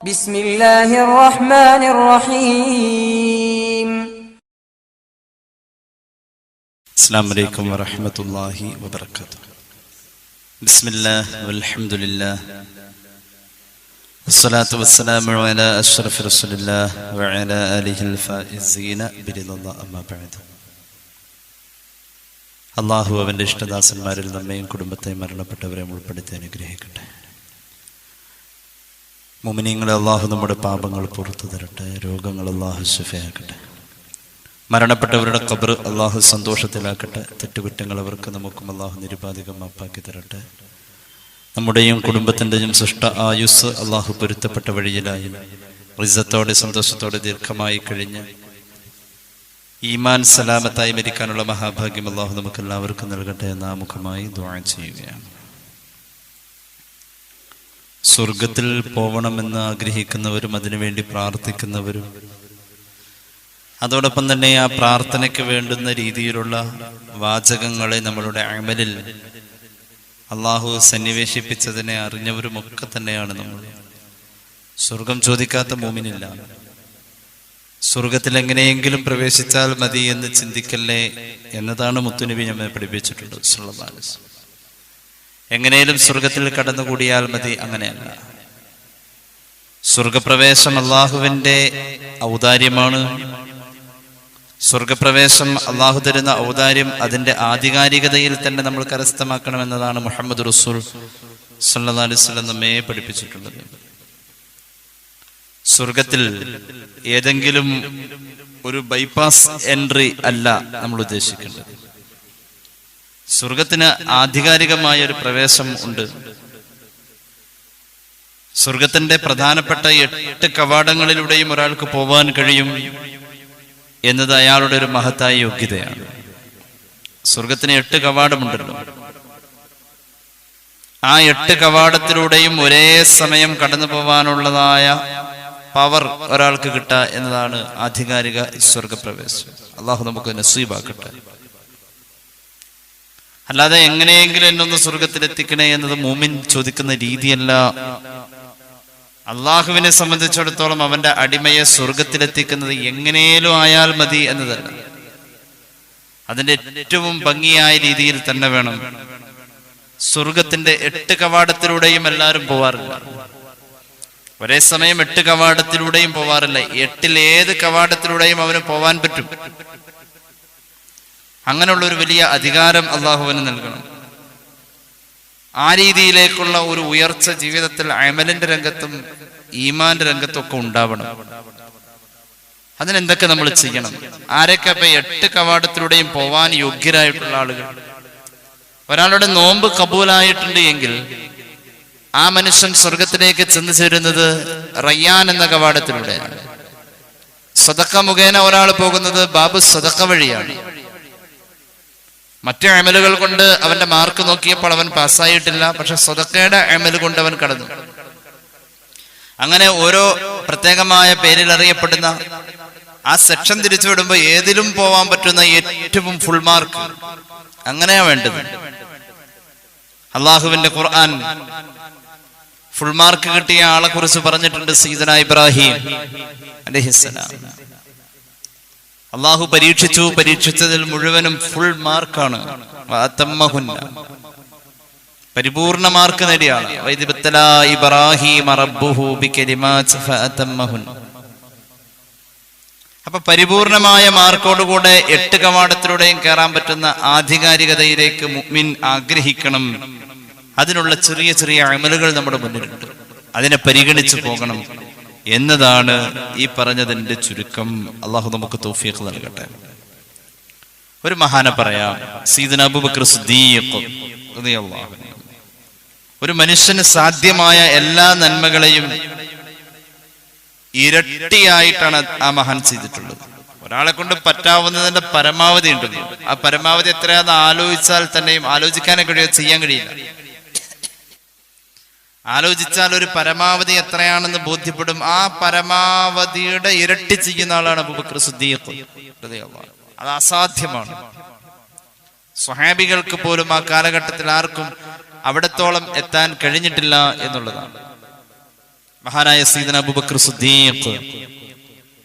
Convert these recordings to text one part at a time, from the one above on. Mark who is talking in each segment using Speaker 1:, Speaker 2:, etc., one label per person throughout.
Speaker 1: بسم الله الرحمن الرحيم
Speaker 2: السلام عليكم ورحمة الله وبركاته بسم الله والحمد لله والصلاة والسلام على أشرف رسول الله وعلى آله الفائزين برضا الله أما بعد അള്ളാഹു അവൻ്റെ ഇഷ്ടദാസന്മാരിൽ നമ്മയും കുടുംബത്തെയും മരണപ്പെട്ടവരെയും ഉൾപ്പെടുത്തി അനുഗ്രഹിക്കട്ടെ മുമിനിങ്ങളെ അള്ളാഹു നമ്മുടെ പാപങ്ങൾ പുറത്തു തരട്ടെ രോഗങ്ങൾ അള്ളാഹു ശുഫയാക്കട്ടെ. മരണപ്പെട്ടവരുടെ കബർ അള്ളാഹു സന്തോഷത്തിലാക്കട്ടെ തെറ്റുകുറ്റങ്ങൾ അവർക്ക് നമുക്കും അള്ളാഹു നിരുപാധികം മാപ്പാക്കി തരട്ടെ. നമ്മുടെയും കുടുംബത്തിന്റെയും സൃഷ്ട ആയുസ് അള്ളാഹു പൊരുത്തപ്പെട്ട വഴിയിലായി. റിസത്തോടെ സന്തോഷത്തോടെ ദീർഘമായി കഴിഞ്ഞ് ഈമാൻ സലാമത്തായി മരിക്കാനുള്ള മഹാഭാഗ്യം അള്ളാഹു നമുക്ക് എല്ലാവർക്കും നൽകട്ടെ എന്ന് ആമുഖമായി ദ്വാ ചെയ്യുകയാണ്. സ്വർഗത്തിൽ പോകണമെന്ന് ആഗ്രഹിക്കുന്നവരും അതിനുവേണ്ടി പ്രാർത്ഥിക്കുന്നവരും. അതോടൊപ്പം തന്നെ ആ പ്രാർത്ഥനയ്ക്ക് വേണ്ടുന്ന രീതിയിലുള്ള വാചകങ്ങളെ നമ്മളുടെ അമലിൽ അള്ളാഹു സന്നിവേശിപ്പിച്ചതിനെ അറിഞ്ഞവരുമൊക്കെ തന്നെയാണ് നമ്മൾ. സ്വർഗം ചോദിക്കാത്ത മൂമിനില്ല. സ്വർഗത്തിൽ എങ്ങനെയെങ്കിലും പ്രവേശിച്ചാൽ മതി എന്ന് ചിന്തിക്കല്ലേ എന്നതാണ് മുത്തുനബി നമ്മെ പഠിപ്പിച്ചിട്ടുള്ളത്. വസല്ലം. എങ്ങനെയും സ്വർഗത്തിൽ കടന്നുകൂടിയാൽ മതി അങ്ങനെയല്ല. സ്വർഗപ്രവേശം അള്ളാഹുവിന്റെ ഔദാര്യമാണ്. സ്വർഗപ്രവേശം അള്ളാഹു തരുന്ന ഔദാര്യം അതിന്റെ ആധികാരികതയിൽ തന്നെ നമ്മൾ കരസ്ഥമാക്കണമെന്നതാണ് മുഹമ്മദ് റസൂൽ അലൈഹി നമ്മെ പഠിപ്പിച്ചിട്ടുള്ളത്. സ്വർഗത്തിൽ ഏതെങ്കിലും ഒരു ബൈപ്പാസ് എൻട്രി അല്ല നമ്മൾ ഉദ്ദേശിക്കേണ്ടത്. സ്വർഗത്തിന് ആധികാരികമായ ഒരു പ്രവേശം ഉണ്ട്. സ്വർഗത്തിന്റെ പ്രധാനപ്പെട്ട എട്ട് കവാടങ്ങളിലൂടെയും ഒരാൾക്ക് പോവാൻ കഴിയും എന്നത് അയാളുടെ ഒരു മഹത്തായ യോഗ്യതയാണ്. സ്വർഗത്തിന് എട്ട് കവാടമുണ്ടല്ലോ. ആ എട്ട് കവാടത്തിലൂടെയും ഒരേ സമയം കടന്നു പോവാനുള്ളതായ പവർ ഒരാൾക്ക് കിട്ടുക എന്നതാണ് ആധികാരിക സ്വർഗപ്രവേശം. അള്ളാഹു നമുക്ക് നസീബാക്കട്ടെ. അല്ലാതെ എങ്ങനെയെങ്കിലും എന്നൊന്ന് സ്വർഗത്തിലെത്തിക്കണേ എന്നത് മൂമിൻ ചോദിക്കുന്ന രീതിയല്ല. അള്ളാഹുവിനെ സംബന്ധിച്ചിടത്തോളം അവന്റെ അടിമയെ സ്വർഗത്തിലെത്തിക്കുന്നത് എങ്ങനെയും ആയാൽ മതി എന്നതല്ല. അതിന്റെ ഏറ്റവും ഭംഗിയായ രീതിയിൽ തന്നെ വേണം. സ്വർഗത്തിന്റെ എട്ട് കവാടത്തിലൂടെയും എല്ലാവരും പോവാറില്ല. ഒരേ സമയം എട്ട് കവാടത്തിലൂടെയും പോവാറില്ല. എട്ടിൽ ഏത് കവാടത്തിലൂടെയും അവന് പോവാൻ പറ്റും. അങ്ങനെയുള്ള ഒരു വലിയ അധികാരം അള്ളാഹുവിന് നൽകണം. ആ രീതിയിലേക്കുള്ള ഒരു ഉയർച്ച ജീവിതത്തിൽ അമലിന്റെ രംഗത്തും ഈമാന്റെ രംഗത്തും ഒക്കെ ഉണ്ടാവണം. അതിനെന്തൊക്കെ നമ്മൾ ചെയ്യണം? ആരൊക്കെ അപ്പൊ എട്ട് കവാടത്തിലൂടെയും പോവാൻ യോഗ്യരായിട്ടുള്ള ആളുകൾ? ഒരാളുടെ നോമ്പ് കബൂലായിട്ടുണ്ട് എങ്കിൽ ആ മനുഷ്യൻ സ്വർഗത്തിലേക്ക് ചെന്നു ചേരുന്നത് റയ്യാൻ എന്ന കവാടത്തിലൂടെയാണ്. സതക്ക മുഖേന ഒരാൾ പോകുന്നത് ബാബു സതക്ക വഴിയാണ്. മറ്റു അമലുകൾ കൊണ്ട് അവന്റെ മാർക്ക് നോക്കിയപ്പോൾ അവൻ പാസ്സായിട്ടില്ല പക്ഷെ സ്വതക്കയുടെ അമൽ കൊണ്ട് അവൻ കടന്നു. അങ്ങനെ ഓരോ പ്രത്യേകമായ പേരിൽ അറിയപ്പെടുന്ന ആ സെക്ഷൻ തിരിച്ചു വിടുമ്പോൾ ഏതിലും പോവാൻ പറ്റുന്ന ഏറ്റവും ഫുൾ മാർക്ക് അങ്ങനെയാ വേണ്ടത്. അള്ളാഹുവിന്റെ ഖുർആൻ ഫുൾ മാർക്ക് കിട്ടിയ ആളെ കുറിച്ച് പറഞ്ഞിട്ടുണ്ട് സീതന ഇബ്രാഹിം അലഹിസ്സലാം. അള്ളാഹു പരീക്ഷിച്ചു പരീക്ഷിച്ചതിൽ മുഴുവനും ഫുൾ മാർക്കാണ്. പരിപൂർണ മാർക്ക് നേടിയാണ്. അപ്പൊ പരിപൂർണമായ മാർക്കോടുകൂടെ എട്ട് കവാടത്തിലൂടെയും കയറാൻ പറ്റുന്ന ആധികാരികതയിലേക്ക് മുഅ്മിൻ ആഗ്രഹിക്കണം. അതിനുള്ള ചെറിയ ചെറിയ അമലുകൾ നമ്മുടെ മുന്നിലുണ്ട്. അതിനെ പരിഗണിച്ചു പോകണം. എന്നതാണ് ഈ പറഞ്ഞതിന്റെ ചുരുക്കം. അള്ളാഹു നമുക്ക് തൗഫീഖ് നൽകട്ടെ. ഒരു മഹാനെ പറയാം. സീദന ഒരു മനുഷ്യന് സാധ്യമായ എല്ലാ നന്മകളെയും ഇരട്ടിയായിട്ടാണ് ആ മഹാൻ ചെയ്തിട്ടുള്ളത്. ഒരാളെ കൊണ്ട് പറ്റാവുന്നതിന്റെ പരമാവധി ഉണ്ടല്ലോ. ആ പരമാവധി എത്രയാന്ന് ആലോചിച്ചാൽ തന്നെയും ആലോചിക്കാനേ കഴിയോ ചെയ്യാൻ കഴിയില്ല. ആലോചിച്ചാൽ ഒരു പരമാവധി എത്രയാണെന്ന് ബോധ്യപ്പെടും. ആ പരമാവധിയുടെ ഇരട്ടി ചെയ്യുന്ന ആളാണ്. അത് അസാധ്യമാണ്. സ്വഹാബികൾക്ക് പോലും ആ കാലഘട്ടത്തിൽ ആർക്കും അവിടത്തോളം എത്താൻ കഴിഞ്ഞിട്ടില്ല എന്നുള്ളതാണ്. മഹാനായ സീദന അബൂബക്കർ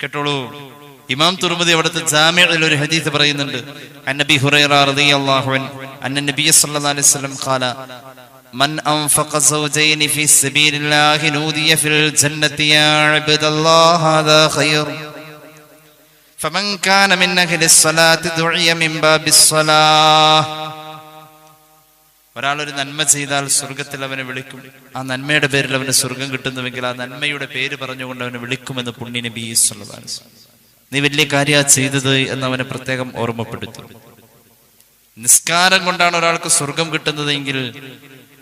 Speaker 2: കേട്ടോളൂ? ഇമാം തുർമുദി അവിടുത്തെ ജാമ്യയിൽ ഒരു ഹദീസ് പറയുന്നുണ്ട്. അന്നബി ഹുറൈറ റളിയല്ലാഹു അൻഹു. നബി സല്ലല്ലാഹു അലൈഹി വസല്ലം ഖാല من أنفق زوجين في سبيل الله نودي في الجنة يا عبد الله هذا خير فمن كان من أهل الصلاة دعي من باب الصلاة ഒരാൾ ഒരു നന്മ ചെയ്താൽ സ്വർഗത്തിൽ അവനെ വിളിക്കും ആ നന്മയുടെ പേരിൽ അവന് സ്വർഗം കിട്ടുന്നുവെങ്കിൽ ആ നന്മയുടെ പേര് പറഞ്ഞുകൊണ്ട് അവനെ വിളിക്കുമെന്ന് പുണ്യ നബി സല്ലല്ലാഹു അലൈഹി വസല്ലം. നീ വലിയ കാര്യ ചെയ്തത് എന്ന് അവനെ പ്രത്യേകം ഓർമ്മപ്പെടുത്തും നിസ്കാരം കൊണ്ടാണ് ഒരാൾക്ക് സ്വർഗം കിട്ടുന്നതെങ്കിൽ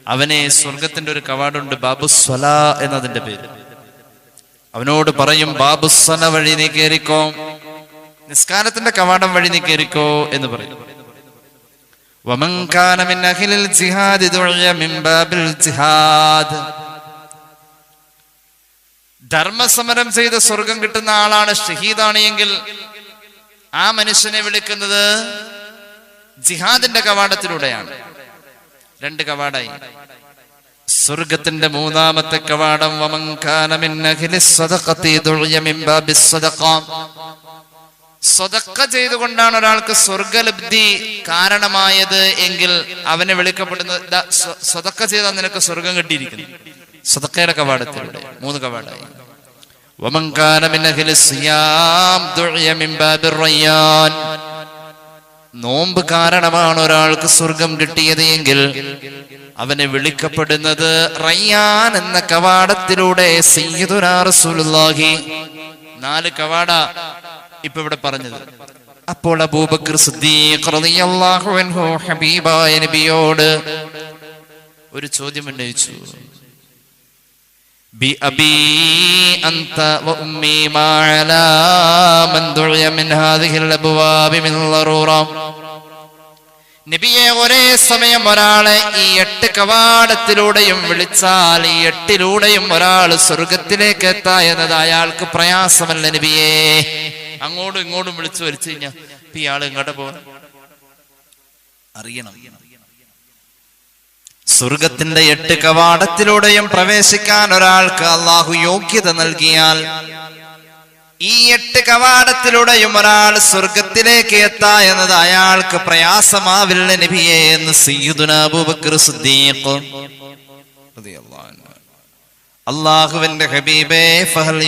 Speaker 2: അവനെ സ്വർഗത്തിന്റെ ഒരു കവാടുണ്ട് ബാബു സ്വല എന്നതിന്റെ പേര്. അവനോട് പറയും ബാബു സന വഴി നീ കയറിക്കോ നിസ്കാരത്തിന്റെ കവാടം വഴി നീ കയറിക്കോ എന്ന് പറയും. ജിഹാദ് ധർമ്മസമരം ചെയ്ത് സ്വർഗം കിട്ടുന്ന ആളാണ് ഷഹീദാണ് എങ്കിൽ ആ മനുഷ്യനെ വിളിക്കുന്നത് ജിഹാദിന്റെ കവാടത്തിലൂടെയാണ്. രണ്ട് കവാടായി സ്വർഗത്തിന്റെ മൂന്നാമത്തെ കവാടം വമൻ കാന മിൻ അഹ്ലി സ്വദഖത്തി ദുഇയ മിൻ ബാബിസ് സ്വദഖ സ്വതക്ക ചെയ്തുകൊണ്ടാണ് ഒരാൾക്ക് സ്വർഗലബ്ധി കാരണമായത് എങ്കിൽ അവനെ വിളിക്കപ്പെടുന്നത് ദാ സ്വ- സ്വതക്ക ചെയ്താൽ നിനക്ക് സ്വർഗം കിട്ടിയിരിക്കുന്നു സ്വതക്കയുടെ കവാടത്തിലൂടെ മൂന്ന് കവാടായി ومن كان من أهل الصيام دعي من باب الريان നോമ്പ് കാരണമാണ് ഒരാൾക്ക് സ്വർഗം കിട്ടിയത് എങ്കിൽ അവനെ വിളിക്കപ്പെടുന്നത് റയ്യാൻ എന്ന കവാടത്തിലൂടെ സയ്യിദുനാ റസൂലുള്ളാഹി. നാല് കവാട ഇപ്പൊ ഇവിടെ പറഞ്ഞത്. അപ്പോൾ അബൂബക്കർ ഹബീബായ നബിയോട് ഒരു ചോദ്യം ഉന്നയിച്ചു. بأبي أنت وأمي ما على من دعي من هذه الأبواب من ضرورة നബിയെ ഒരേ സമയം ഒരാളെ ഈ എട്ട് കവാടത്തിലൂടെയും വിളിച്ചാൽ ഈ എട്ടിലൂടെയും ഒരാൾ സ്വർഗത്തിലേക്ക് എത്താ എന്നത് അയാൾക്ക് പ്രയാസമല്ല നബിയെ അങ്ങോട്ടും ഇങ്ങോട്ടും വിളിച്ചു വലിച്ചു കഴിഞ്ഞാൽ ഇപ്പൊ ഇയാൾ ഇങ്ങോട്ട് പോകാൻ അറിയണം സ്വർഗത്തിന്റെ എട്ട് കവാടത്തിലൂടെയും പ്രവേശിക്കാൻ ഒരാൾക്ക് അള്ളാഹു യോഗ്യത നൽകിയാൽ ഈ എട്ട് കവാടത്തിലൂടെയും ഒരാൾ സ്വർഗത്തിലേക്ക് എത്താ എന്നത് അയാൾക്ക് പ്രയാസമാവില്ല നബിയെ എന്ന്. അള്ളാഹുവിന്റെ ഹബീബേ ഫഹൽ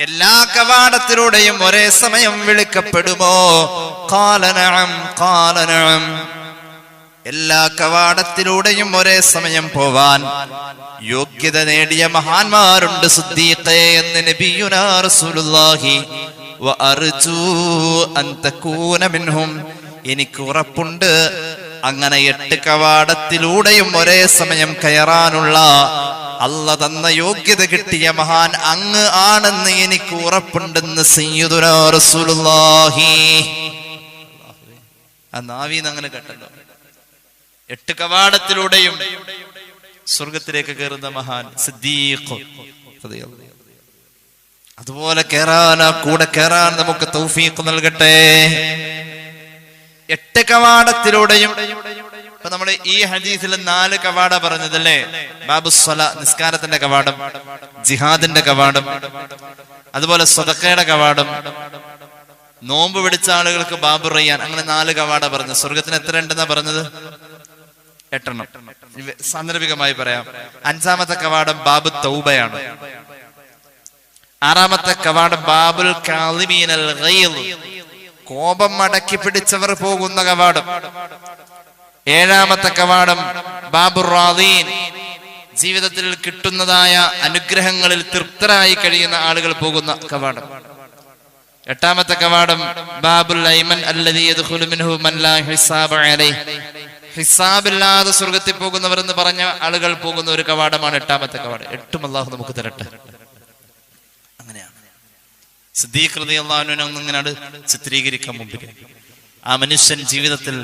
Speaker 2: എല്ലാ കവാടത്തിലൂടെയും ഒരേ സമയം വിളിക്കപ്പെടുമോ? കാലനഴം കാലനഴം എല്ലാ കവാടത്തിലൂടെയും ഒരേ സമയം പോവാൻ യോഗ്യത നേടിയ മഹാന്മാരുണ്ട് സുദ്ദീഖേ എന്ന് നബിയുനാ റസൂലുള്ളാഹി. അൻ തകൂന മിൻഹും. എനിക്ക് ഉറപ്പുണ്ട് അങ്ങനെ എട്ട് കവാടത്തിലൂടെയും ഒരേ സമയം കയറാനുള്ള അല്ല തന്ന യോഗ്യത കിട്ടിയ മഹാൻ അങ്ങ് ആണെന്ന് എനിക്ക് ഉറപ്പുണ്ടെന്ന് ആ നാവീന്ന് അങ്ങനെ കേട്ടല്ലോ. എട്ട് കവാടത്തിലൂടെയും സ്വർഗത്തിലേക്ക് കയറുന്ന മഹാൻ സിദ്ദീഖ്. അതുപോലെ കേറാൻ ആ കൂടെ കേറാൻ നമുക്ക് തൗഫീഖ് നൽകട്ടെ. എട്ട് കവാടത്തിലൂടെയും ഇപ്പൊ നമ്മൾ ഈ ഹദീസിൽ നാല് കവാട പറഞ്ഞതല്ലേ? ബാബുസ്വല നിസ്കാരത്തിന്റെ കവാടം ജിഹാദിന്റെ കവാടം അതുപോലെ സ്വതക്കയുടെ കവാടം നോമ്പ് പിടിച്ച ആളുകൾക്ക് ബാബു റയ്യാൻ അങ്ങനെ നാല് കവാട പറഞ്ഞു സ്വർഗത്തിന് എത്ര ഉണ്ടെന്നാ പറഞ്ഞത്? എട്ടെണ്ണം. സാന്ദർഭികമായി പറയാം. അഞ്ചാമത്തെ കവാടം ബാബു തൗബയാണ്. ആറാമത്തെ കവാടം ബാബുൽ കോപം അടക്കി പിടിച്ചവർ പോകുന്ന കവാടം. ഏഴാമത്തെ കവാടം ബാബുർ റാദീൻ. ജീവിതത്തിൽ കിട്ടുന്നതായ അനുഗ്രഹങ്ങളിൽ തൃപ്തരായി കഴിയുന്ന ആളുകൾ പോകുന്ന കവാടം. എട്ടാമത്തെ കവാടം ബാബുൽ ഹിസാബില്ലാതെ സ്വർഗത്തിൽ പോകുന്നവർ എന്ന് പറഞ്ഞ ആളുകൾ പോകുന്ന ഒരു കവാടമാണ് എട്ടാമത്തെ കവാടം. എട്ടും അള്ളാഹു നമുക്ക് തരട്ടെ. അങ്ങനെയാണ്. സിദ്ദീഖ് റളിയല്ലാഹു അൻഹു ഇങ്ങനെ ചിത്രീകരിക്കാൻ മുമ്പിൽ ആ മനുഷ്യൻ ജീവിതത്തിൽ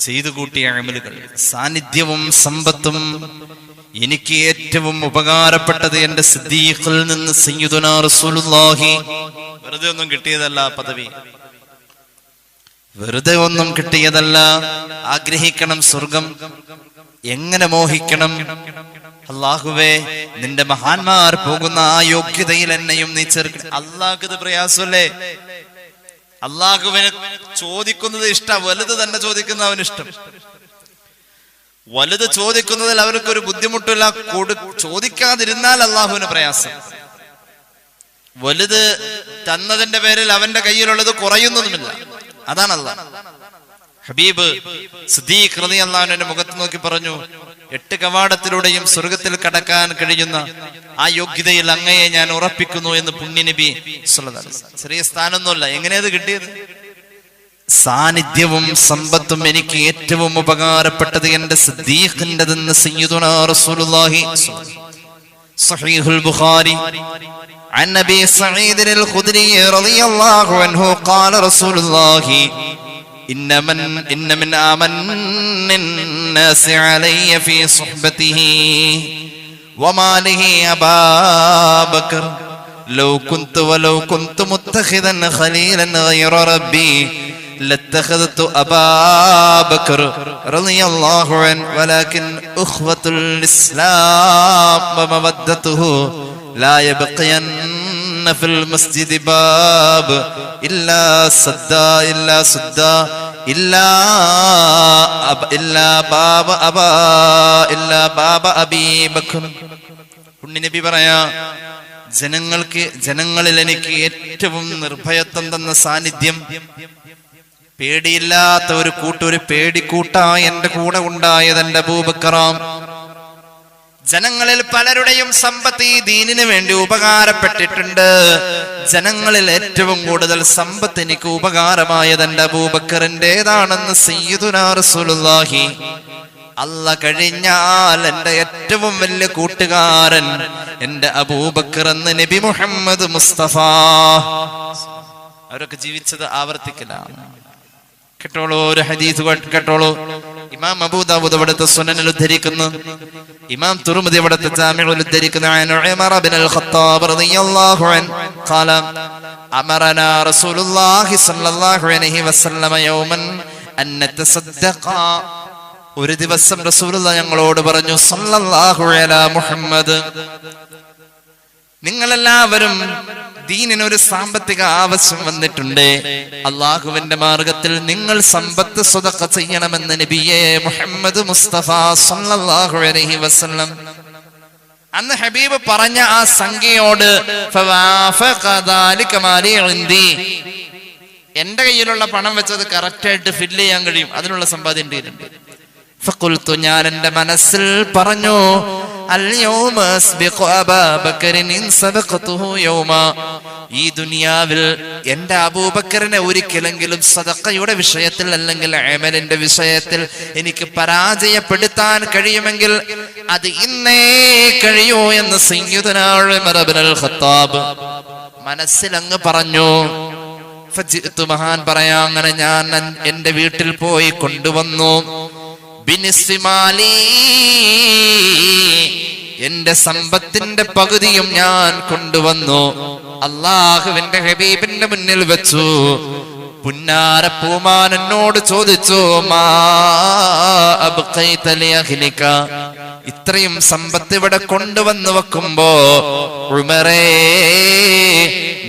Speaker 2: ചെയ്തു കൂട്ടിയ അമലുകൾ സാന്നിധ്യവും സമ്പത്തും എനിക്ക് ഏറ്റവും ഉപകാരപ്പെട്ടത് എന്റെ സിദ്ദീഖിൽ നിന്ന് സയ്യിദുനാ റസൂലുള്ളാഹി. വെറുതെ ഒന്നും കിട്ടിയതല്ല പദവി. വെറുതെ ഒന്നും കിട്ടിയതല്ല ആഗ്രഹിക്കണം സ്വർഗം. എങ്ങനെ മോഹിക്കണം? അള്ളാഹുവേ നിന്റെ മഹാന്മാർ പോകുന്ന ആ യോഗ്യതയിൽ എന്നെയും നീ ചേർക്കണം അള്ളാഹ് പ്രയാസമല്ലേ? അള്ളാഹുവിന് ചോദിക്കുന്നത് ഇഷ്ടം. വലുത് തന്നെ ചോദിക്കുന്ന അവന് ഇഷ്ടം. വലുത് ചോദിക്കുന്നതിൽ അവർക്കൊരു ബുദ്ധിമുട്ടില്ല. കൊടു ചോദിക്കാതിരുന്നാൽ അള്ളാഹുവിന് പ്രയാസം. വലുത് തന്നതിന്റെ പേരിൽ അവന്റെ കയ്യിലുള്ളത് കുറയുന്നതുമില്ല. അതാണ് അള്ളാഹ്. ഹബീബ് സിദ്ദീഖ് റളി അള്ളാഹുവിന്റെ മുഖത്ത് നോക്കി പറഞ്ഞു എട്ട് കവാടത്തിലൂടെയും സ്വർഗത്തിൽ കടക്കാൻ കഴിയുന്ന ആ യോഗ്യതയിൽ അങ്ങയെ ഞാൻ ഉറപ്പിക്കുന്നു എന്ന് പുണ്യനബി സ്വല്ലല്ലാഹു അലൈഹി വസല്ലം. ചെറിയ സ്ഥാനമൊന്നുമല്ല എങ്ങനെയത് കിട്ടിയത് സാന്നിധ്യവും സമ്പത്തും എനിക്ക് ഏറ്റവും ഉപകാരപ്പെട്ടത് എന്റെ സിദ്ദീഖിന്റെതെന്ന് സയ്യിദുനാ റസൂലുള്ളാഹി സഹീഹുൽ ബുഖാരി عن ابي سعيد الخدري رضي الله عنه قال رسول الله إن من إن من آمن الناس علي في صحبته وماله أبا بكر. لو كنت ولو كنت متخذا خليلا غير ربي لاتخذت أبا بكر رضي الله عنه ولكن أخوة الإسلام ومودته لا يبقين في المسجد باب ബാബ്. ഇല്ലാ സദ്ദ ഇല്ലാ സദ്ദ ഇല്ലാ ഇല്ലാ ബാബ അബ ഇല്ലാ ബാബ അബീ ബക്കർ ഉണ്ണി നബി പറയാ ജനങ്ങൾക്ക് ജനങ്ങളിൽ എനിക്ക് ഏറ്റവും നിർഭയത്വം തന്ന സാന്നിധ്യം പേടിയില്ലാത്ത ഒരു കൂട്ടൊരു ഒരു പേടിക്കൂട്ടായി എന്റെ കൂടെ ഉണ്ടായത് എന്റെ അബൂബക്കറാം. ജനങ്ങളിൽ പലരുടെയും സമ്പത്ത് ഈ ദീനിനു വേണ്ടി ഉപകാരപ്പെട്ടിട്ടുണ്ട്. ജനങ്ങളിൽ ഏറ്റവും കൂടുതൽ സമ്പത്ത് എനിക്ക് ഉപകാരമായത് എന്റെ അബൂബക്കറിന്റെതാണെന്ന് റസൂലുള്ളാഹി. അല്ല കഴിഞ്ഞാൽ എന്റെ ഏറ്റവും വലിയ കൂട്ടുകാരൻ എന്റെ അബൂബക്കർ എന്ന് നബി മുഹമ്മദ് മുസ്തഫ. അവരൊക്കെ ജീവിച്ചത് ആവർത്തിക്കലാണ്. കേട്ടോളൂ ഒരു ഹദീസ് കേട്ടോളൂ. ഇമാം അബൂദാബൂദ് അവിടുത്തെ സുനനിൽ ഉദ്ധരിക്കുന്നു. ഇമാം തുറുമതി അവിടുത്തെ ജാമിഉൽ ഉദ്ധരിക്കുന്നു. അൻ ഉമർ ഇബ്നുൽ ഖത്താബ് റളിയല്ലാഹു അൻ ഖാല അമറനാ റസൂലുള്ളാഹി സ്വല്ലല്ലാഹു അലൈഹി വസല്ലമ യൗമൻ അൻ നതസദ്ദഖ. ഒരു ദിവസം റസൂലുള്ള ഞങ്ങളോട് പറഞ്ഞു സ്വല്ലല്ലാഹു അലാ മുഹമ്മദ്. നിങ്ങളെല്ലാവരും ദീനിനൊരു സാമ്പത്തിക ആവശ്യം വന്നിട്ടുണ്ട്. അള്ളാഹുവിന്റെ മാർഗത്തിൽ നിങ്ങൾ സമ്പത്ത് സ്വതക്ക ചെയ്യണമെന്ന് നബിയെ മുഹമ്മദ് മുസ്തഫ സല്ലല്ലാഹു അലൈഹി വസല്ലം. അന്ന് ഹബീബ് പറഞ്ഞ ആ സംഖ്യയോട്. എന്റെ കയ്യിലുള്ള പണം വെച്ചത് കറക്റ്റ് ആയിട്ട് ഫില്ല് ചെയ്യാൻ കഴിയും. അതിനുള്ള സമ്പാദ്യം എന്റെ ഫക്കുൽത്തു ഞാൻ എന്റെ മനസ്സിൽ പറഞ്ഞു സബഖതുഹു യൗമ. ഈ ദുനിയാവിൽ എന്റെ അബൂബക്കറിനെ ഒരിക്കലെങ്കിലും സദഖയുടെ വിഷയത്തിൽ അല്ലെങ്കിൽ അമലിന്റെ വിഷയത്തിൽ എനിക്ക് പരാജയപ്പെടുത്താൻ കഴിയുമെങ്കിൽ അത് ഇന്നേ കഴിയൂ എന്ന് സിംഗുതനാൾ ഖത്താബ് മനസ്സിൽ അങ്ങ് പറഞ്ഞു. മഹാൻ പറയാ അങ്ങനെ ഞാൻ എന്റെ വീട്ടിൽ പോയി കൊണ്ടുവന്നു. എന്റെ സമ്പത്തിന്റെ പകുതിയും ഞാൻ കൊണ്ടുവന്നു. അള്ളാഹുവിന്റെ ഹബീബിന്റെ മുന്നിൽ വെച്ചു. പുന്നാര പൂമാൻ എന്നോട് ചോദിച്ചു ഇത്രയും സമ്പത്ത് ഇവിടെ കൊണ്ടുവന്നു വെക്കുമ്പോ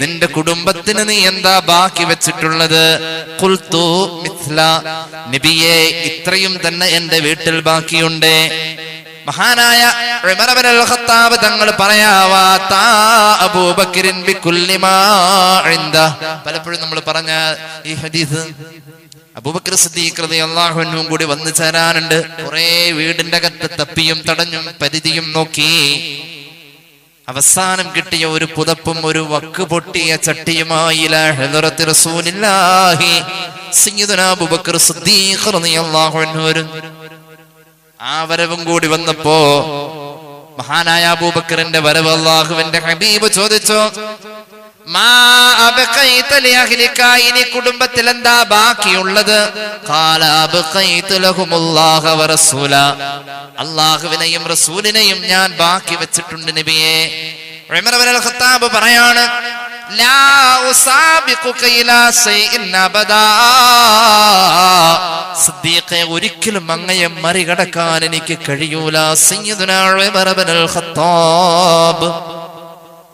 Speaker 2: നിന്റെ കുടുംബത്തിന് നീ എന്താ ബാക്കി വെച്ചിട്ടുള്ളത്? കുൽത്തു മിഥ്ല നബിയെ ഇത്രയും തന്നെ എന്റെ വീട്ടിൽ ബാക്കിയുണ്ട്. മഹാനായ ഖത്താബ് തങ്ങൾ പറയാവാത്ത അബൂബക്കിരിൻ പലപ്പോഴും നമ്മൾ പറഞ്ഞ ഈ ഹദീസ് അബൂബക്കർ റളിയല്ലാഹു അൻഹും കൂടി വന്നു ചേരാനുണ്ട്. കുറെ വീടിന്റെ അകത്ത് തപ്പിയും തടഞ്ഞും പരിധിയും നോക്കി അവസാനം കിട്ടിയ ഒരു പുതപ്പും ഒരു വക്ക് പൊട്ടിയ ചട്ടിയുമായി ഇലാ ആ വരവും കൂടി വന്നപ്പോ മഹാനായ അബൂബക്കറിന്റെ വരവ് അള്ളാഹുവിന്റെ ഹബീബ് ചോദിച്ചു ഇനി കുടുംബത്തിൽ എന്താ ബാക്കിയുള്ളത്? അള്ളാഹുവിനെയും റസൂലിനെയും ഞാൻ ബാക്കി വെച്ചിട്ടുണ്ട് നബിയെ. ഖത്താബ് പറയാണ് ഒരിക്കലും അങ്ങയെ മറികടക്കാൻ എനിക്ക് കഴിയൂല. ഖത്താബ്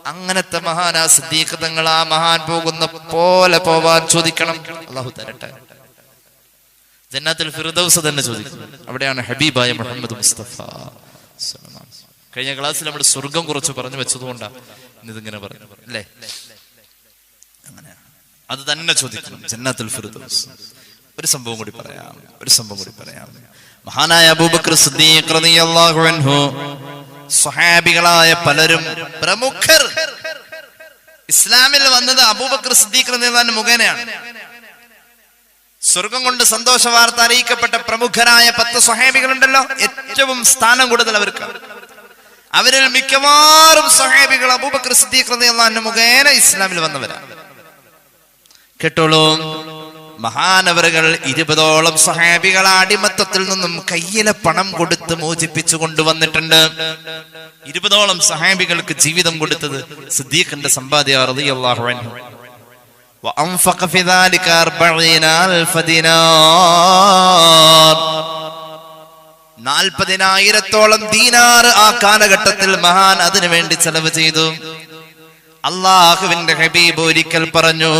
Speaker 2: അങ്ങനത്തെ മഹാനാ സിദ്ദീഖ് തങ്ങൾ ആ മഹാൻ പോകുന്ന പോലെ പോവാൻ ചോദിക്കണം. അള്ളാഹു തരട്ടെ. ജന്നാത്തിൽ ഫിർദൗസ് തന്നെ ചോദിക്കും. അവിടെയാണ് ഹബീബായ മുഹമ്മദ് മുസ്തഫ. കഴിഞ്ഞ ക്ലാസ്സിൽ നമ്മൾ സ്വർഗം കുറച്ച് പറഞ്ഞു വെച്ചതുകൊണ്ടാണ് ഇന്നിതിങ്ങനെ പറഞ്ഞു. അല്ലേ? അത് തന്നെ ചോദിക്കണം ജന്നാത്തുൽ ഫിർദൗസ്. ഒരു സംഭവം കൂടി പറയാം. ഒരു സംഭവം കൂടി പറയാം. മഹാനായ അബൂബക്കർ സിദ്ദീഖ് റളിയല്ലാഹു അൻഹു സ്വഹാബികളായ പലരും പ്രമുഖർ ഇസ്ലാമിൽ വന്നത് അബൂബക്കർ സിദ്ദീഖ് റളിയല്ലാഹു മുഖേനയാണ്. സ്വർഗം കൊണ്ട് സന്തോഷ വാർത്ത അറിയിക്കപ്പെട്ട പ്രമുഖരായ പത്ത് സ്വഹാബികളുണ്ടല്ലോ. ഏറ്റവും സ്ഥാനം കൂടുതൽ അവർക്ക്. അവരിൽ മിക്കവാറും സ്വഹാബികൾ അബൂബക്കർ സിദ്ദീഖ് റളിയല്ലാഹു മുഖേന ഇസ്ലാമിൽ വന്നവരാണ്. കേട്ടോളൂ മഹാനവറുകൾ ഇരുപതോളം സഹാബികൾ അടിമത്തത്തിൽ നിന്നും കയ്യിലെ പണം കൊടുത്ത് മോചിപ്പിച്ചു കൊണ്ടുവന്നിട്ടുണ്ട് ഇരുപതോളം സഹാബികൾക്ക് ജീവിതം കൊടുത്തത് സിദ്ദീഖിന്റെ സമ്പാദ്യ റളിയല്ലാഹു അൻഹു وأنفق في ذلك أربعين ألف دينار നാൽപ്പതിനായിരത്തോളം ദീനാർ ആ കാലഘട്ടത്തിൽ മഹാൻ അതിനു വേണ്ടി ചെലവ് ചെയ്തു അള്ളാഹുവിന്റെ ഹബീബ് ഒരിക്കൽ പറഞ്ഞു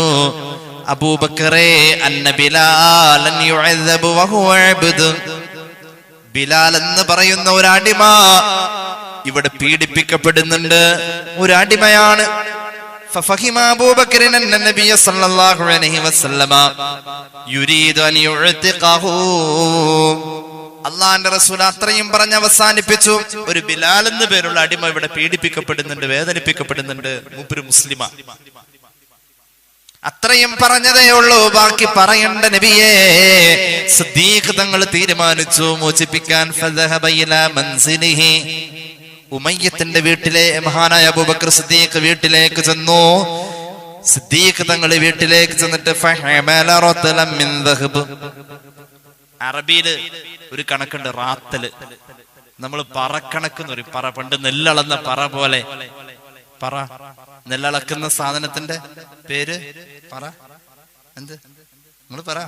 Speaker 2: അബൂബക്കറേ അന്ന ബിലാലൻ യുഅദ്ദബു വഹുവ അബ്ദ് ബിലാൽ എന്ന് പറയുന്ന ഒരു അടിമ ഇവിടെ പീഡിപ്പിക്കപ്പെടുന്നുണ്ട് ഒരു അടിമയാണ് ففهم أبو بكر أن النبي صلى الله عليه وسلم يريد أن يعتقه അള്ളാന്റെ റസൂൽ അത്രയും പറഞ്ഞ് അവസാനിപ്പിച്ചു ഒരു ബിലാൽ എന്ന് പേരുള്ള അടിമ ഇവിടെ പീഡിപ്പിക്കപ്പെടുന്നുണ്ട് വേദനിപ്പിക്കപ്പെടുന്നുണ്ട് മൂപ്പര് മുസ്ലിമാ അത്രയും പറഞ്ഞതേ ഉള്ളൂ. ബാക്കി പറയണ്ട നബിയേ. സിദ്ദീഖ് തങ്ങൾ തീരുമാനിച്ചു. മോചിപ്പിക്കാൻ ഉമയ്യത്തിന്റെ വീട്ടിലെ മഹാനായ അബൂബക്കർ സിദ്ദീഖ് വീട്ടിലേക്ക് ചെന്നു. സിദ്ദീഖ് തങ്ങൾ വീട്ടിലേക്ക് ചെന്നിട്ട് അറബിയിൽ ഒരു കണക്കുണ്ട് റാത്തൽ. നമ്മൾ പറക്കണക്കുന്ന ഒരു പറ പണ്ട് നെല്ലളന്ന പറ പോലെ. പറ. നെല്ലളക്കുന്ന സാധനത്തിന്റെ പേര് പറ. എന്ത്? നിങ്ങൾ പറ.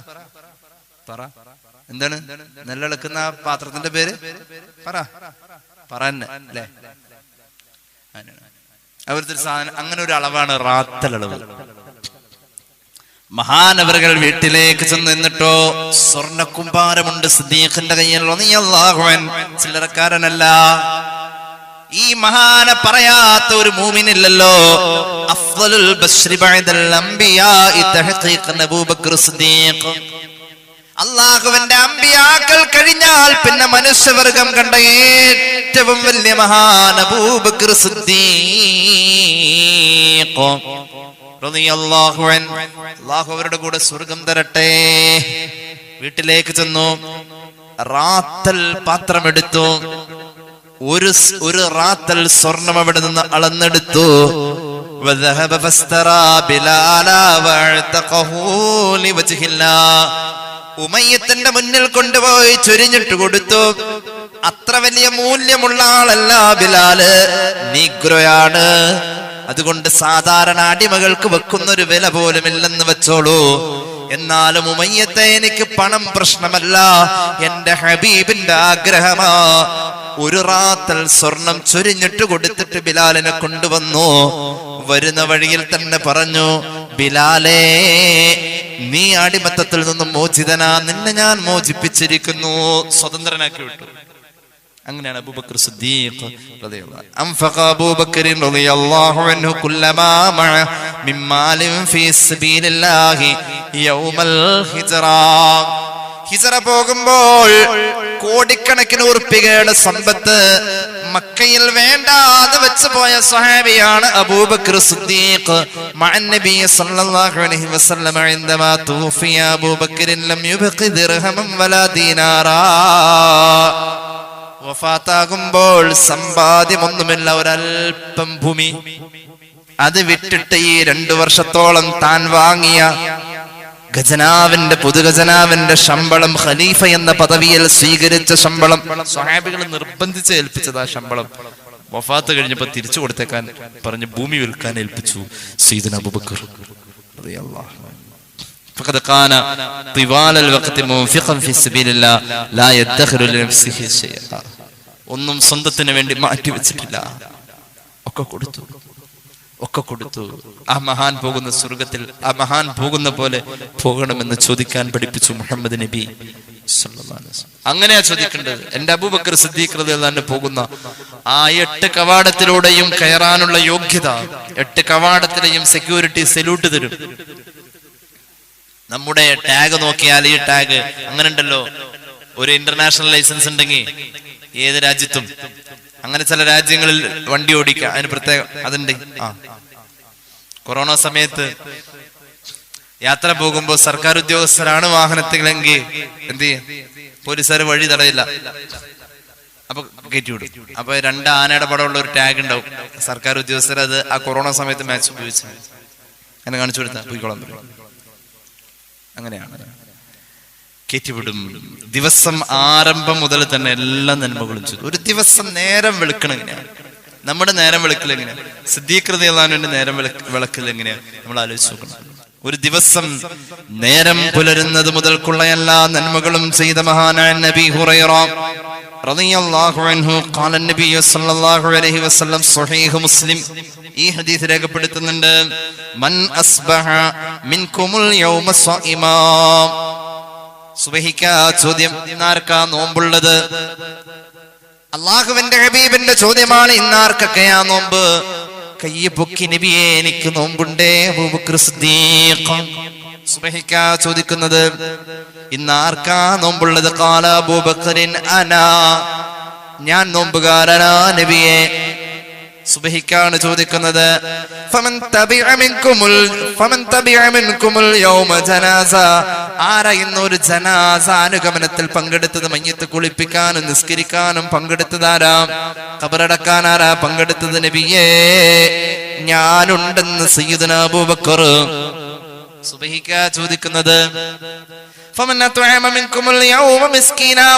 Speaker 2: പറ. എന്താണ്? നെല്ലളക്കുന്ന ആ പാത്രത്തിന്റെ പേര് പറ. പറ തന്നെ അവരുടെ സാധനം അങ്ങനെ ഒരു അളവാണ് റാത്തലളവ്. മഹാനവറുകൾ വീട്ടിലേക്ക് ചെന്ന് നിന്നിട്ടോ സ്വർണ കുമ്പാരമുണ്ട് സിദ്ദീഖിന്റെ കയ്യിൽ. ചില്ലറക്കാരനല്ല. ഈ മഹാന പറയാത്ത ഒരു മൂമിനില്ലല്ലോ. അഫ്ദലുൽ അബൂബക്കർ സിദ്ദീഖ്. അള്ളാഹുവിന്റെ അമ്പിയാക്കൾ കഴിഞ്ഞാൽ പിന്നെ മനുഷ്യവർഗം കണ്ട ഏറ്റവും വലിയ മഹാന അബൂബക്കർ സിദ്ദീഖ്. റളിയല്ലാഹു അൻഹു. അള്ളാഹു അവരുടെ കൂടെ സ്വർഗം തരട്ടെ. വീട്ടിലേക്ക് ചെന്നു. റാത്തൽ പാത്രമെടുത്തു. ഒരു ഒരു റാത്തൽ സ്വർണം അവിടെ നിന്ന് അളന്നെടുത്തു. ഉമയ്യത്തിന്റെ മുന്നിൽ കൊണ്ടുപോയി ചൊരിഞ്ഞിട്ട് കൊടുത്തു. അത്ര വലിയ മൂല്യമുള്ള ആളല്ല ബിലാൽ നീഗ്രോയാണ്. അതുകൊണ്ട് സാധാരണ അടിമകൾക്ക് വെക്കുന്ന ഒരു വില പോലുമില്ലെന്ന് വെച്ചോളൂ. എന്നാലും ഉമയ്യത്തെ എനിക്ക് പണം പ്രശ്നമല്ല. എന്റെ ഹബീബിന്റെ ആഗ്രഹമാ. ഒരു റാത്തൽ സ്വർണം ചൊരിഞ്ഞിട്ട് കൊടുത്തിട്ട് ബിലാലിനെ കൊണ്ടുവന്നു. വരുന്ന വഴിയിൽ തന്നെ പറഞ്ഞു ബിലാലേ നീ അടിമത്തത്തിൽ നിന്നും മോചിതനാ. നിന്നെ ഞാൻ മോചിപ്പിച്ചിരിക്കുന്നു. സ്വതന്ത്രനാക്കി വിട്ടു. അങ്ങനെയാണ് അബൂബക്കർ സിദ്ദീഖ് അബൂബക്കർ റളിയല്ലാഹു അൻഹു കുല്ലമാ മഅ മിൻ മാലിൻ ഫീ സബീലില്ലാഹി യൗമൽ ഹിജ്റ ഹിജ്റ പോകുമ്പോൾ കോടിക്കണക്കിന് ഉറുപ്പികയുടെ സമ്പത്ത് മക്കയിൽ വേണ്ടാതെ വെച്ച് പോയ സ്വഹാബിയാണ് അബൂബക്കർ സിദ്ദീഖ് മഅൻ നബി സല്ലല്ലാഹു അലൈഹി വസല്ലം عندما توفي أبو بكر لم يبق درهما ولا دينارا വഫാത്താകുമ്പോൾ സമ്പാദ്യമൊന്നുമില്ല ഒരൽപ്പം ഭൂമി അത് വിട്ടിട്ട് ഈ രണ്ടു വർഷത്തോളം താൻ വാങ്ങിയ ഖജനാവിന്റെ പൊതുഖജനാവിന്റെ ശമ്പളം ഖലീഫ എന്ന പദവിയിൽ സ്വീകരിച്ച ശമ്പളം സ്വഹാബികൾ നിർബന്ധിച്ച് ഏൽപ്പിച്ചത് ആ ശമ്പളം വഫാത്ത് കഴിഞ്ഞപ്പോൾ തിരിച്ചു കൊടുത്തേക്കാൻ പറഞ്ഞ് ഭൂമി വിൽക്കാൻ ഏൽപ്പിച്ചു സീദന അബൂബക്കർ റളിയല്ലാഹു അൻഹു. فقد كان طوال الوقت منفقا في سبيل الله لا يدخر لنفسه شيئا ഒന്നും സ്വന്തത്തിന് വേണ്ടി മാറ്റി വെച്ചിട്ടില്ല ഒക്കെ കൊടുത്തു ഒക്കെ കൊടുത്തു. ആ മഹാൻ പോകുന്ന സ്വർഗത്തിൽ ആ മഹാൻ പോകുന്ന പോലെ പോകണമെന്ന് ചോദിക്കാൻ പഠിപ്പിച്ചു മുഹമ്മദ് നബി. അങ്ങനെയാ ചോദിക്കേണ്ടത്. എന്റെ അബൂബക്കർ സിദ്ദീഖ് തന്നെ പോകുന്ന ആ എട്ട് കവാടത്തിലൂടെയും കയറാനുള്ള യോഗ്യത എട്ട് കവാടത്തിലെയും സെക്യൂരിറ്റി സല്യൂട്ട് തരും. നമ്മുടെ ടാഗ് നോക്കിയാൽ ഈ ടാഗ് അങ്ങനെ ഉണ്ടല്ലോ ഒരു ഇന്റർനാഷണൽ ലൈസൻസ് ഉണ്ടെങ്കിൽ ഏത് രാജ്യത്തും. അങ്ങനെ ചില രാജ്യങ്ങളിൽ വണ്ടി ഓടിക്കാം. അതിന് പ്രത്യേക അതുണ്ട് ആ. കൊറോണ സമയത്ത് യാത്ര പോകുമ്പോൾ സർക്കാർ ഉദ്യോഗസ്ഥരാണ് വാഹനത്തിലെങ്കിൽ എന്ത് ചെയ്യും? പോലീസുകാർ വഴി തടയില്ല. അപ്പൊ കയറ്റി വിടും. അപ്പൊ രണ്ട് ആനയുടെ ഒരു ടാഗ് ഉണ്ടാവും. സർക്കാർ ഉദ്യോഗസ്ഥർ അത് ആ കൊറോണ സമയത്ത് മാച്ച് ഉപയോഗിച്ചു അങ്ങനെ കാണിച്ചു കൊടുത്താൽ പോയിക്കോളാം. അങ്ങനെയാണ്. കയറ്റിവിടും. ദിവസം ആരംഭം മുതൽ തന്നെ എല്ലാ നന്മകളും ചെയ്തു. ഒരു ദിവസം നേരം വെളുക്കണം എങ്ങനെയാണ് നമ്മുടെ നേരം വെളുക്കൽ എങ്ങനെയാണ് സിദ്ധീകൃതി അള്ളാഹുവിന്റെ നേരം വെളുക്ക വിളക്കൽ എങ്ങനെയാണ് നമ്മൾ ആലോചിച്ച് നോക്കണം. ഒരു ദിവസം നേരം പുലരുന്നത് മുതൽക്കുള്ള എല്ലാ നന്മകളും ചെയ്ത മഹാനായ നബി ഹുറൈറ ഈ ഹദീസ് രേഖപ്പെടുത്തുന്നുണ്ട് മൻ അസ്ബഹ യൗമ സുബഹിക്ക ചോദ്യം. ഇന്നാർക്കാ നോമ്പുള്ളത്? അള്ളാഹുവിന്റെ ഹബീബിന്റെ ചോദ്യമാണ് ഇന്നാർക്കൊക്കെയാ നോമ്പ്? കയ്യ പൊക്കി നബിയെ എനിക്ക് നോമ്പുണ്ടേ സുബഹിക്കാ ചോദിക്കുന്നത് ഇന്നാർക്കാ നോമ്പുള്ളത്? കാല അബൂബക്കറിൻ അനാ. ഞാൻ നോമ്പുകാരനാ നബിയെ. സുബഹിക്കാണ് ചോദിക്കുന്നത്. ആരാ ജനാസ അനുഗമനത്തിൽ പങ്കെടുത്തത്? മയ്യത്ത് കുളിപ്പിക്കാനും നിസ്കരിക്കാനും പങ്കെടുത്തത് ആരാ? കബറടക്കാൻ ആരാ പങ്കെടുത്തത് നബിയേ? ഞാനുണ്ടെന്ന് സയ്യിദ് അബൂബക്കർ സുബഹിക്ക ചോദിക്കുന്നത്.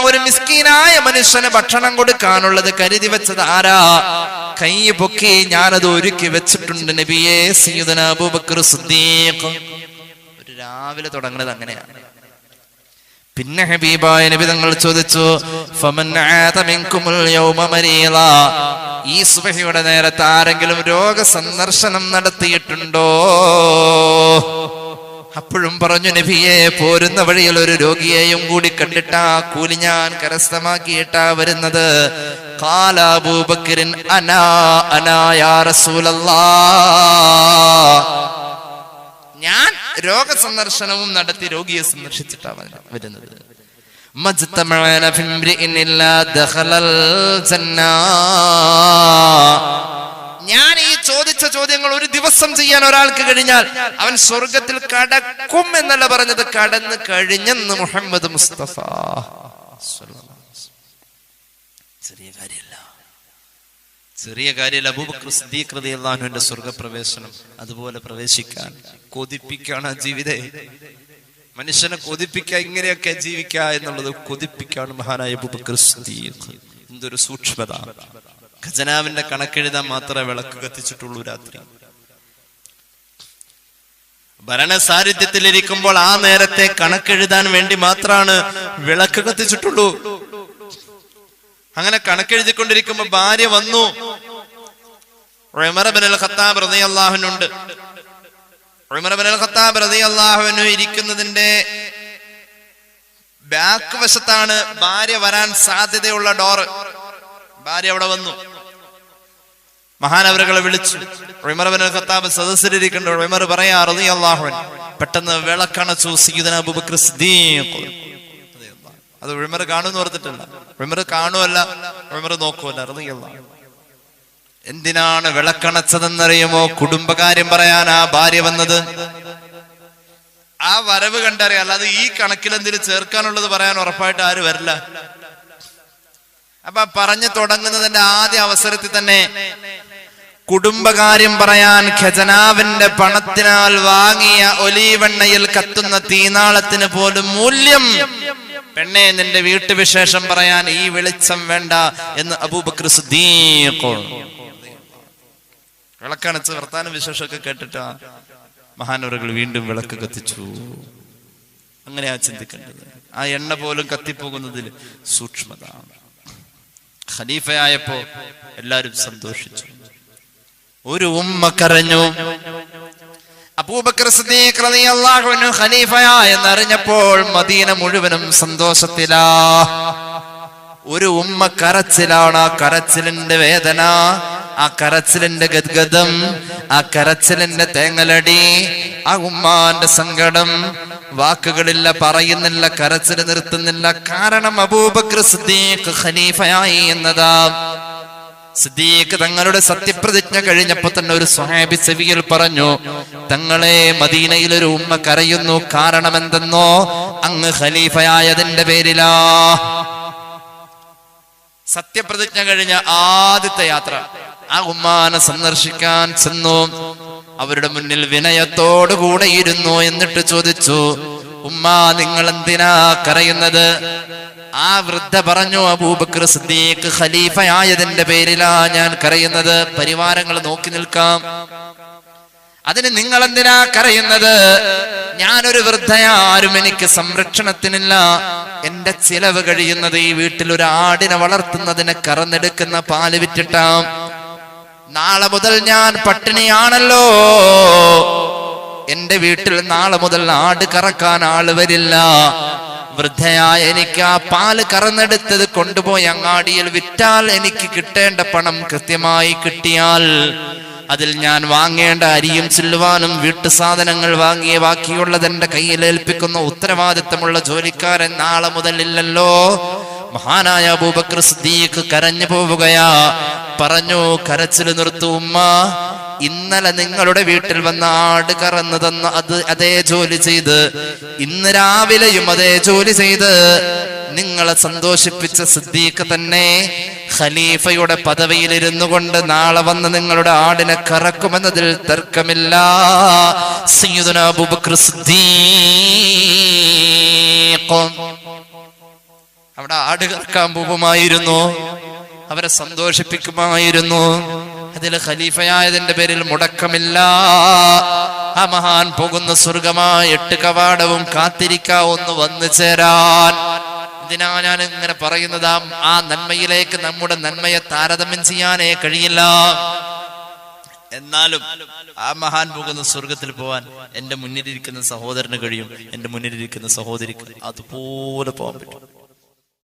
Speaker 2: ഒരു മിസ്കീനായ മനുഷ്യന് ഭക്ഷണം കൊടുക്കാനുള്ളത് കരുതി വെച്ചത് ആരാ? കൈ പൊക്കി ഞാനത് ഒരുക്കി വെച്ചിട്ടുണ്ട് നബിയെ അബൂബക്കർ ഒരു രാവിലെ തുടങ്ങുന്നത് അങ്ങനെയാണ് പിന്നെ ഹബീബായ നബി തങ്ങൾ ചോദിച്ചു ഈ സുബഹിയുടെ നേരത്ത് ആരെങ്കിലും രോഗ സന്ദർശനം നടത്തിയിട്ടുണ്ടോ? അപ്പോഴും പറഞ്ഞു നബിയെ പോരുന്ന വഴിയിൽ ഒരു രോഗിയെയും കൂടി കണ്ടിട്ടാ കൂലി ഞാൻ കരസ്ഥമാക്കിയിട്ടാ വരുന്നത്. കാലാബൂബക്കിരൻ അനാ അനാ യാ റസൂലല്ലാ ഞാൻ നടത്തി രോഗിയെ സന്ദർശിച്ചിട്ടാ വരുന്നത്. ഞാൻ ഈ ചോദിച്ച ചോദ്യങ്ങൾ ഒരു ദിവസം ചെയ്യാൻ ഒരാൾക്ക് കഴിഞ്ഞാൽ അവൻ സ്വർഗത്തിൽ കടക്കും എന്നല്ല പറഞ്ഞത് കടന്ന് കഴിഞ്ഞെന്ന് മുഹമ്മദ് മുസ്തഫ. ചെറിയ കാര്യമല്ല. ചെറിയ കാര്യമല്ല അൻഹുവിന്റെ സ്വർഗപ്രവേശനം അതുപോലെ പ്രവേശിക്കാൻ കൊതിപ്പിക്കാണ് ജീവിതേ. മനുഷ്യനെ കൊതിപ്പിക്കുക ഇങ്ങനെയൊക്കെ ജീവിക്കുക എന്നുള്ളത് കൊതിപ്പിക്കാണ് മഹാനായ അബൂബക്കർ സിദ്ദീഖ്. എന്തൊരു സൂക്ഷ്മത. ഖജനാവിന്റെ കണക്കെഴുതാൻ മാത്രമേ വിളക്ക് കത്തിച്ചിട്ടുള്ളൂ രാത്രി. ഭരണസാരിധ്യത്തിലിരിക്കുമ്പോൾ ആ നേരത്തെ കണക്കെഴുതാൻ വേണ്ടി മാത്രമാണ് വിളക്ക് കത്തിച്ചിട്ടുള്ളൂ. അങ്ങനെ കണക്കെഴുതിക്കൊണ്ടിരിക്കുമ്പോ ഭാര്യ വന്നു. ഖത്താബ് അൽ ഖത്താബ് ഇരിക്കുന്നതിന്റെ ബാക്ക് വശത്താണ് ഭാര്യ വരാൻ സാധ്യതയുള്ള ഡോറ്. ഭാര്യ അവിടെ വന്നു. മഹാനവരകളെ വിളിച്ചു. ഉമർ ബിൻ അൽ ഖത്താബ് സദസ്സിലിരിക്കുന്നുണ്ട്. ഉമർ പറയാ റളിയല്ലാഹുൻ പെട്ടെന്ന് വിളക്കണച്ചു അബൂബക്കർ സിദ്ദീഖ്. അത് വിമർ കാണുമെന്ന് ഓർത്തിട്ടില്ല. വിമർ കാണുമല്ല വിമർ നോക്കുമല്ല റളിയല്ലാഹു എന്തിനാണ് വിളക്കണച്ചതെന്നറിയുമോ? കുടുംബകാര്യം പറയാൻ ആ ഭാര്യ വന്നത്. ആ വരവ് കണ്ടറിയാം. അത് ഈ കണക്കിൽ എന്തിനു ചേർക്കാനുള്ളത് പറയാൻ ഉറപ്പായിട്ട് ആര് വരില്ല. അപ്പൊ പറഞ്ഞു തുടങ്ങുന്നതിന്റെ ആദ്യ അവസരത്തിൽ തന്നെ കുടുംബകാര്യം പറയാൻ ഖജനാവിന്റെ പണത്തിനാൽ വാങ്ങിയ ഒലീവെണ്ണയിൽ കത്തുന്ന തീനാളത്തിന് പോലും മൂല്യം. പെണ്ണെ നിന്റെ വീട്ടുവിശേഷം പറയാൻ ഈ വെളിച്ചം വേണ്ട എന്ന് അബൂബക്കർ സിദ്ദീഖ്. വിളക്കണച്ച് വർത്താന വിശേഷമൊക്കെ കേട്ടിട്ടാ മഹാനവറുകൾ വീണ്ടും വിളക്ക് കത്തിച്ചു. അങ്ങനെയാ ചിന്തിക്കേണ്ടത്. ആ എണ്ണ പോലും കത്തിപ്പോകുന്നതിൽ സൂക്ഷ്മത. ഖലീഫയായപ്പോ എല്ലാരും സന്തോഷിച്ചു. ഒരു ഉമ്മ കരഞ്ഞു. അബൂബക്കർ സിദ്ദീഖ് റളിയല്ലാഹു അൻഹു ഖലീഫയാ എന്നറിഞ്ഞപ്പോൾ മദീന മുഴുവനും സന്തോഷത്തിലാ. ഒരു ഉമ്മ കരച്ചിലാണ് ആ കരച്ചിലിന്റെ വേദന. ആ കരച്ചിലിന്റെ ഗദ്ഗതം ആ കരച്ചിലിന്റെ തേങ്ങലടി ആ ഉമ്മാന്റെ സങ്കടം. വാക്കുകളില്ല പറയുന്നില്ല കരച്ചിൽ നിർത്തുന്നില്ല. കാരണം അബൂബക്ര സിദ്ദീഖ് ഖലീഫയായി എന്നതാ. സിദ്ദീഖ് തങ്ങളുടെ സത്യപ്രതിജ്ഞ കഴിഞ്ഞപ്പോ തന്നെ ഒരു സ്വഹാബി ചെവിയിൽ പറഞ്ഞു തങ്ങളെ മദീനയിൽ ഒരു ഉമ്മ കരയുന്നു. കാരണം എന്തെന്നോ? അങ്ങ് ഖലീഫയായതിന്റെ പേരിലാ. സത്യപ്രതിജ്ഞ കഴിഞ്ഞ ആദ്യത്തെ യാത്ര. ആ ഉമ്മാനെ സന്ദർശിക്കാൻ ചെന്നു. അവരുടെ മുന്നിൽ വിനയത്തോടു കൂടെ ഇരുന്നു എന്നിട്ട് ചോദിച്ചു ഉമ്മ നിങ്ങൾ എന്തിനാ കരയുന്നത്? ആ വൃദ്ധ പറഞ്ഞു അബൂബക്കർ സിദ്ദീഖ് ഖലീഫയായതിന്റെ പേരിലാ ഞാൻ കരയുന്നത്. പരിവാരങ്ങൾ നോക്കി നിൽക്കാം. അതിന് നിങ്ങൾ എന്തിനാ കരയുന്നത്? ഞാനൊരു വൃദ്ധയ ആരും എനിക്ക് സംരക്ഷണത്തിനില്ല. എന്റെ ചിലവ് കഴിയുന്നത് ഈ വീട്ടിൽ ഒരു ആടിനെ വളർത്തുന്നതിന് കറന്നെടുക്കുന്ന പാൽ വിറ്റിട്ടാം. നാളെ മുതൽ ഞാൻ പട്ടിണിയാണല്ലോ. എന്റെ വീട്ടിൽ നാളെ മുതൽ ആട് കറക്കാൻ ആൾ വരില്ല. വൃദ്ധയായ എനിക്ക് ആ പാൽ കറന്നെടുത്തത് കൊണ്ടുപോയി അങ്ങാടിയിൽ വിറ്റാൽ എനിക്ക് കിട്ടേണ്ട പണം കൃത്യമായി കിട്ടിയാൽ അതിൽ ഞാൻ വാങ്ങേണ്ട അരിയും ചില്ലുവാനും വീട്ടു സാധനങ്ങൾ വാങ്ങിയ ബാക്കിയുള്ളത് എന്റെ കയ്യിൽ ഏൽപ്പിക്കുന്ന ഉത്തരവാദിത്തമുള്ള ജോലിക്കാരൻ നാളെ മുതൽ ഇല്ലല്ലോ. മഹാനായ അബൂബക്കർ സിദ്ദീഖ് കരഞ്ഞു പോവുകയാ. പറഞ്ഞു കരച്ചിൽ നിർത്തു ഉമ്മ. ഇന്നലെ നിങ്ങളുടെ വീട്ടിൽ വന്ന ആട് കറന്നു തന്ന അത് അതേ ജോലി ചെയ്ത് ഇന്ന് രാവിലെയും അതേ ജോലി ചെയ്ത്. നിങ്ങളെ സന്തോഷിപ്പിച്ച സിദ്ദീഖ് തന്നെ ഖലീഫയുടെ പദവിയിൽ ഇരുന്നു കൊണ്ട് നാളെ വന്ന് നിങ്ങളുടെ ആടിനെ കറക്കുമെന്നതിൽ തർക്കമില്ല. സിദ്ദീഖ്. അവിടെ ആട് കറക്കാൻ പോകുമായിരുന്നു. അവരെ സന്തോഷിപ്പിക്കുമായിരുന്നു. അതിൽ ഖലീഫയായതിന്റെ പേരിൽ മുടക്കമില്ല. ആ മഹാൻ പോകുന്ന സ്വർഗമായ എട്ട് കവാടവും കാത്തിരിക്കാ ഒന്ന് വന്നു ചേരാൻ. ഇതിനാ ഞാൻ ഇങ്ങനെ പറയുന്നത് ആ നന്മയിലേക്ക് നമ്മുടെ നന്മയെ താരതമ്യം ചെയ്യാനേ കഴിയില്ല. എന്നാലും ആ മഹാൻ പോകുന്ന സ്വർഗത്തിൽ പോവാൻ എന്റെ മുന്നിലിരിക്കുന്ന സഹോദരന് കഴിയും. എന്റെ മുന്നിലിരിക്കുന്ന സഹോദരിക്ക് അതുപോലെ പോകാൻ പറ്റും.